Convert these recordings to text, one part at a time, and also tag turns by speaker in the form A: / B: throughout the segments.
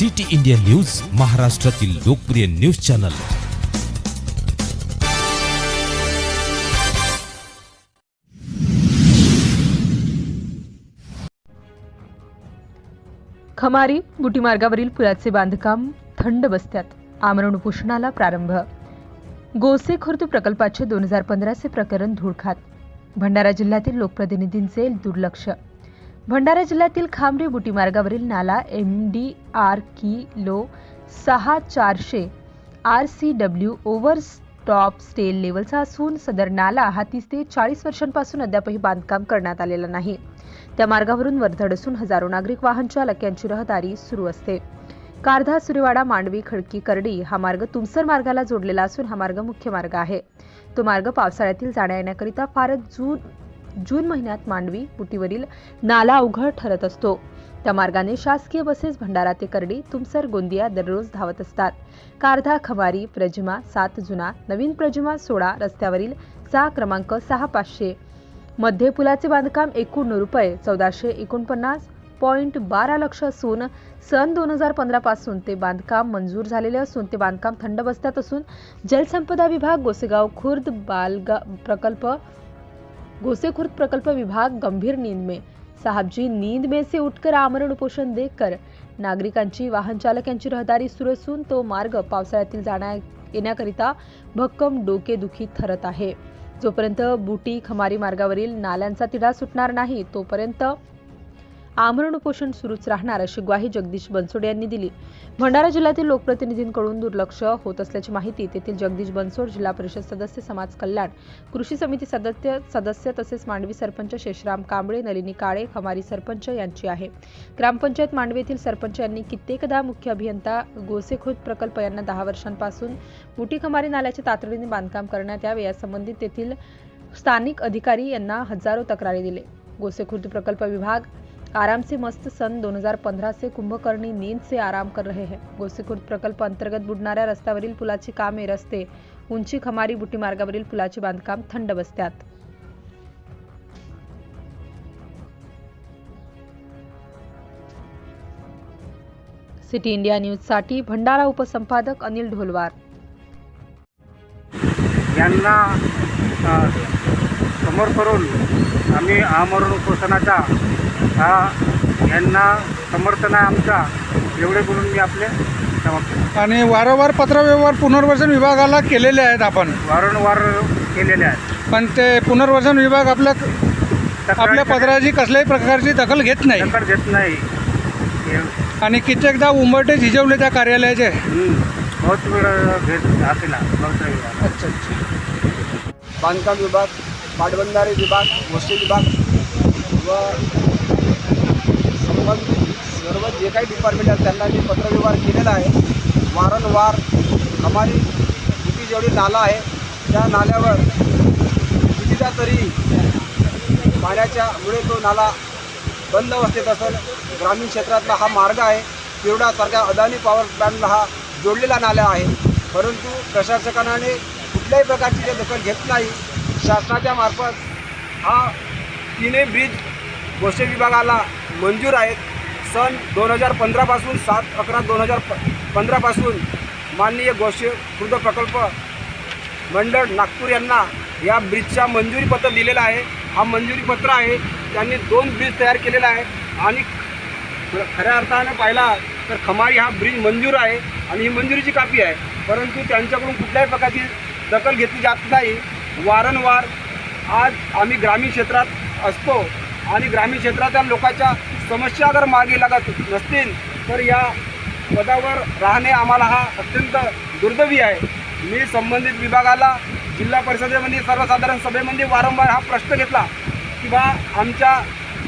A: City India news महाराष्ट्रातील लोकप्रिय news channel.
B: खमारी बुटी मार्गावरील पुलाचे बांधकाम थंड बसत्यात. आमरण उपोषणाला प्रारंभ. गोसे खुर्द प्रकल्पाचे दोन हजार पंधराचे प्रकरण धूळखात. भंडारा जिल्ह्यातील लोकप्रतिनिधींचे दुर्लक्ष. भंडारा जिल्ह्यातील खामरी बुटी मार्गावरील नाला एम डी आर किलो सहा चारशे R C W over top stale लेवलचा असून सदर नाला हा तीस ते चाळीस वर्षांपासून अद्यापही बांधकाम करण्यात आलेला नाही. त्या मार्गावरून वर्धड असून हजारो नागरिक वाहन चालक यांची रहदारी सुरू असते. कारधा सुरेवाडा मांडवी खडकी करडी हा मार्ग तुमसर मार्गाला जोडलेला असून हा मार्ग मुख्य मार्ग आहे. तो मार्ग पावसाळ्यातील जाण्या येण्याकरिता फारच जून जून महिन्यात मांडवी बुटीवरील नाला अवघड ठरत असतो. त्या मार्गाने शासकीय बसेस भंडारा ते करडी तुमसर गोंदिया दररोज धावत असतात. कारधा खमारी प्रजमा सात जुना नवीन प्रजमा सोळा रस्त्यावरील सहा क्रमांक सहा पाचशे. मध्ये पुलाचे बांधकाम एकूण रुपये चौदाशे एकोणपन्नास पॉईंट बारा लक्ष असून सन दोन हजार पंधरा पासून ते बांधकाम मंजूर झालेले असून ते बांधकाम थंड बसत्यात असून जलसंपदा विभाग गोसेगाव खुर्द बालगा प्रकल्प गोसेखुर्द प्रकल्प विभाग गंभीर नींद में साहब जी नींद में से उठकर आमरण उपोषण देखकर नागरिकांची वाहन चालकांची रहदारी सुरू असून तो मार्ग पावसाळ्यातील जाण्या येण्याकरिता भक्कम डोकेदुखी ठरत आहे. जोपर्यंत बुटी खमारी मार्गावरील नाल्यांचा तिढा सुटणार नाही तोपर्यंत आमरण उपोषण सुरूच राहणार अशी ग्वाही जगदीश बनसोड यांनी दिली. भंडारा जिल्ह्यातील लोकप्रतिनिधींकडून दुर्लक्ष होत असल्याची माहिती तेथील जगदीश बनसोड जिल्हा परिषद सदस्य समाज कल्याण कृषी समिती सदस्य सदस्य तसेच मांडवी सरपंच शेषराम कांबळे नलिनी काळे खमारी सरपंच यांची आहे. ग्रामपंचायत मांडवी येथील सरपंच यांनी कित्येकदा मुख्य अभियंता गोसेखोद प्रकल्प यांना दहा वर्षांपासून बुटी खमारी नाल्याचे तातडीने बांधकाम करण्यात यावे यासंबंधित तेथील स्थानिक अधिकारी यांना हजारो तक्रारी दिले. गोसेखुर्द प्रकल्प विभाग आराम से मस्त सन 2015 से कुंभकर्णी नींद से आराम कर रहे हैं. गोसीखुर्द प्रकल्प अंतर्गत बुडणाऱ्या रस्त्यावरील पुलाची कामे रस्ते उंची खमारी बुटी मार्गावरील पुलाचे बांधकाम थंड बसत्यात. सिटी इंडिया न्यूजसाठी भंडारा उपसंपादक अनिल ढोलवार.
C: यांना समोर करून आम्ही आमरण उपोषणाचा हा यांना समर्थन आहे आमचा. एवढे बोलून मी आपले समाप्त
D: आणि वारंवार पत्रव्यवहार पुनर्वसन विभागाला केलेले आहेत आपण.
C: वारंवार केलेले आहेत.
D: पण ते पुनर्वसन विभाग आपल्या आपल्या पत्राची कसल्याही प्रकारची दखल घेत नाही.
C: दखल घेत नाही. हे,
D: आणि कित्येकदा उंबरटे झिजवले त्या कार्यालयाचे.
C: हं, बहुत वेळ घेत बहुत वेळ
D: अच्छा अच्छा.
E: बांधकाम विभाग पाटबंधारे विभाग वस्ती विभाग व सर्व जे काही डिपार्टमेंट आहेत त्यांना मी पत्रव्यवहार केलेला आहे. वारंवार हमारी किती जेवढी नाला आहे त्या नाल्यावर कितीदा तरी पाण्याच्या मुळे तो नाला बंद अवस्थेत असेल. ग्रामीण क्षेत्रातला हा मार्ग आहे. तिवडासारख्या अदानी पॉवर प्लॅनला हा जोडलेला नाला आहे. परंतु प्रशासकाने कुठल्याही प्रकारची ते दखल घेत नाही. शासनाच्या मार्फत हा तिन्ही ब्रिज गोष्टी विभागाला मंजूर आहेत. सन दोन हजार पंधरापासून सात अकरा दोन हजार प पंधरापासून माननीय गोष्टी खुर्द प्रकल्प मंडळ नागपूर यांना या ब्रिजच्या मंजुरीपत्र दिलेलं आहे. हा मंजुरीपत्र आहे. त्यांनी दोन ब्रिज तयार केलेला आहे. आणि खऱ्या अर्थानं पाहिला तर खमाळी हा ब्रिज मंजूर आहे आणि ही मंजुरीची कापी आहे. परंतु त्यांच्याकडून कुठल्याही प्रकारची दखल घेतली जात नाही. वारंवार आज आम्ही ग्रामीण क्षेत्रात असतो. आणि ग्रामीण क्षेत्रातील लोकांच्या समस्या जर मागे लागत नसतील तर या पदावर राहणे आम्हाला हा अत्यंत दुर्दैवी आहे. मी संबंधित विभागाला जिल्हा परिषदेमध्ये सर्वसाधारण सभेमध्ये वारंवार हा प्रश्न घेतला की बा आमच्या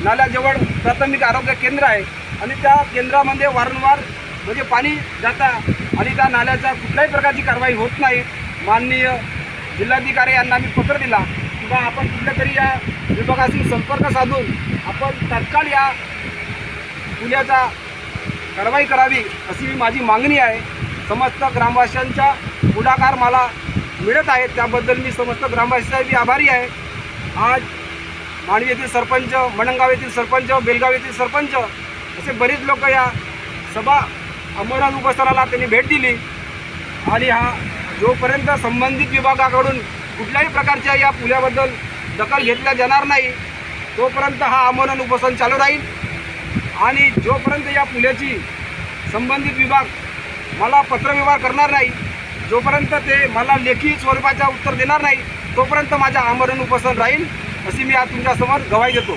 E: नाल्याजवळ प्राथमिक आरोग्य केंद्र आहे आणि त्या केंद्रामध्ये वारंवार म्हणजे पाणी जातं आणि त्या नाल्याच्या कुठल्याही प्रकारची कारवाई होत नाही. माननीय जिल्हाधिकारी यांना मी पत्र दिला. की आपण कुठल्या तरी या विभागाशी संपर्क साधून आपण तत्काळ या पुण्याचा कारवाई करावी अशी मी माझी मागणी आहे. समस्त ग्रामवासियांचा पुढाकार मला मिळत आहे त्याबद्दल मी समस्त ग्रामवासियांचा मी आभारी आहे. आज मांडवी येथील सरपंच मणंगाव येथील सरपंच बेलगाव येथील सरपंच असे बरेच लोक या सभा अमरनाथ उपस्थानाला त्यांनी भेट दिली. आणि हा जोपर्यंत संबंधित विभागाकडून कुठल्याही प्रकारच्या या पुलाबद्दल दखल घेतल्या जाणार नाही. तोपर्यंत हा आमरण उपोषण चालू राहील. आणि जोपर्यंत या पुलाची संबंधित विभाग मला पत्रव्यवहार करणार नाही जोपर्यंत ते मला लेखी स्वरूपाच्या उत्तर देणार नाही तोपर्यंत माझ्या आमरण उपोषण राहील अशी मी आज तुमच्यासमोर गवाही देतो.